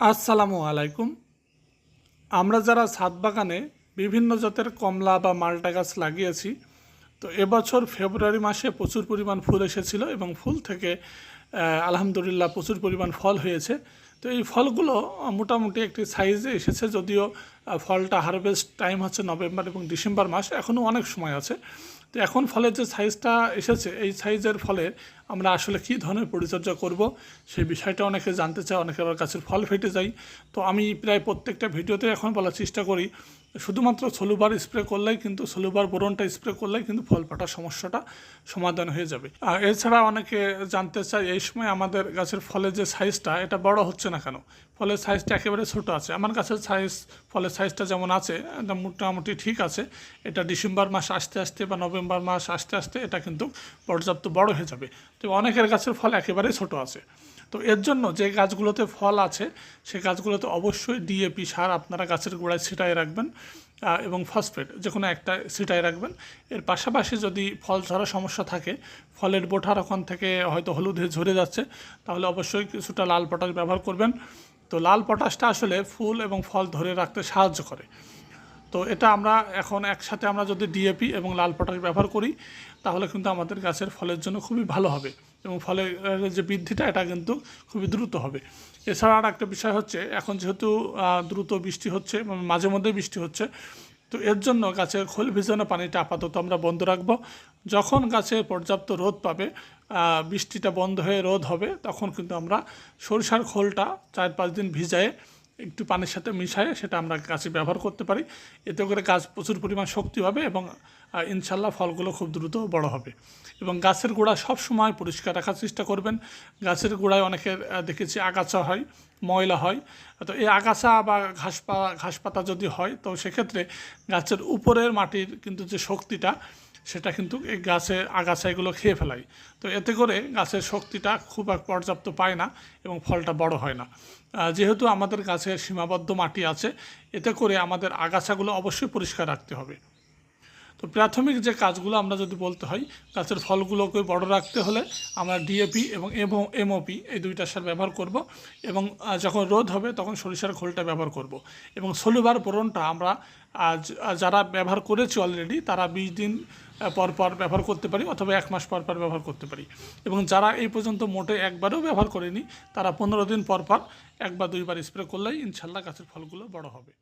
আসসালামু আলাইকুম। আমরা যারা ছাদ বাগানে বিভিন্ন জাতের কমলা বা মালটা গাছ লাগিয়েছি, তো এবছর ফেব্রুয়ারি মাসে প্রচুর পরিমাণ ফুল এসেছিল এবং ফুল থেকে আলহামদুলিল্লাহ প্রচুর পরিমাণ ফল হয়েছে। তো এই ফলগুলো মোটামুটি একটি সাইজে এসেছে যদিও ফলটা হারভেস্ট টাইম হচ্ছে নভেম্বর এবং ডিসেম্বর মাস এখনও অনেক সময় আছে। তো এখন ফলের যে সাইজটা এসেছে, এই সাইজের ফলে আমরা আসলে কী ধরনের পরিচর্যা করব সেই বিষয়টা অনেকে জানতে চায়, অনেকে আবার গাছের ফল ফেটে যায়। তো আমি প্রায় প্রত্যেকটা ভিডিওতে এখন বলার চেষ্টা করি শুধুমাত্র সলুবার স্প্রে করলেই কিন্তু, সলুবার বোরনটা স্প্রে করলেই কিন্তু ফল ফাটার সমস্যাটা সমাধান হয়ে যাবে। আর এছাড়া অনেকে জানতে চায়, এই সময় আমাদের গাছের ফলের যে সাইজটা, এটা বড় হচ্ছে না কেন? ফলের সাইজটা একেবারে ছোট আছে। আমার গাছের সাইজ, ফলের সাইজটা যেমন আছে মোটামুটি ঠিক আছে। এটা ডিসেম্বর মাস আসতে আসতে বা নভেম্বর মাস আসতে আসতে এটা কিন্তু পর্যাপ্ত বড় হয়ে যাবে। তো অনেকের গাছের ফল একেবারে ছোট আছে। তো এর জন্য যে গাছগুলোতে ফল আছে সেই গাছগুলোতে অবশ্যই ডিএপি সার আপনারা গাছের গোড়ায় ছিটাই রাখবেন। এবং ফসফেট যে কোনো একটা সিটায় রাখবেন। এর পাশাপাশি যদি ফল ঝরা সমস্যা থাকে, ফলের বোঠার ওখান থেকে হয়তো হলুদে ঝরে যাচ্ছে, তাহলে অবশ্যই কিছুটা লাল পটাশ ব্যবহার করবেন। তো লাল পটাশটা আসলে ফুল এবং ফল ধরে রাখতে সাহায্য করে। তো এটা আমরা এখন একসাথে আমরা যদি ডিএপি এবং লাল পটাশ ব্যবহার করি, তাহলে কিন্তু আমাদের গাছের ফলের জন্য খুবই ভালো হবে এবং ফলের যে বৃদ্ধিটা, এটা কিন্তু খুবই দ্রুত হবে। এছাড়া আর একটা বিষয় হচ্ছে, এখন যেহেতু দ্রুত বৃষ্টি হচ্ছে মাঝে মধ্যে বৃষ্টি হচ্ছে, তো এর জন্য গাছের খোল ভিজানো পানিটা আপাতত আমরা বন্ধ রাখব। যখন গাছে পর্যাপ্ত রোদ পাবে বৃষ্টিটা বন্ধ হয়ে রোদ হবে, তখন কিন্তু আমরা সরিষার খোলটা চার পাঁচ দিন ভিজায়ে একটু পানির সাথে মিশায়ে সেটা আমরা গাছে ব্যবহার করতে পারি। এতে করে গাছ প্রচুর পরিমাণ শক্তি হবে এবং ইনশাল্লাহ ফলগুলো খুব দ্রুত বড় হবে। এবং গাছের গোড়া সব সময় পরিষ্কার রাখার চেষ্টা করবেন। গাছের গোড়ায় অনেকের দেখেছি আগাছা হয়, ময়লা হয়। তো এই আগাছা বা ঘাস পা, ঘাস পাতা যদি হয়, তো সেক্ষেত্রে গাছের উপরের মাটির কিন্তু যে শক্তিটা সেটা কিন্তু এই গাছের আগাছা এগুলো খেয়ে ফেলাই। তো এতে করে গাছের শক্তিটা খুব এক পর্যাপ্ত পায় না এবং ফলটা বড় হয় না। যেহেতু আমাদের গাছের সীমাবদ্ধ মাটি আছে, এতে করে আমাদের আগাছাগুলো অবশ্যই পরিষ্কার রাখতে হবে। তো প্রাথমিক যে কাজগুলো আমরা যদি বলতে হয় গাছের ফলগুলোকে বড় রাখতে হলে আমরা ডিএপি এবং এমও এমওপি এই দুইটা সার ব্যবহার করব এবং যখন রোদ হবে তখন সরিষার খোলটা ব্যবহার করব এবং সলুবার বোরনটা আমরা আজ যারা ব্যবহার করেছি অলরেডি তারা বিশ দিন পর পর ব্যবহার করতে পারি অথবা এক মাস পর পর ব্যবহার করতে পারি এবং যারা এই পর্যন্ত মোটে একবারও ব্যবহার করেনি তারা পনেরো দিন পর পর এক বা দুইবার স্প্রে করলেই ইনশাল্লাহ গাছের ফলগুলো বড় হবে।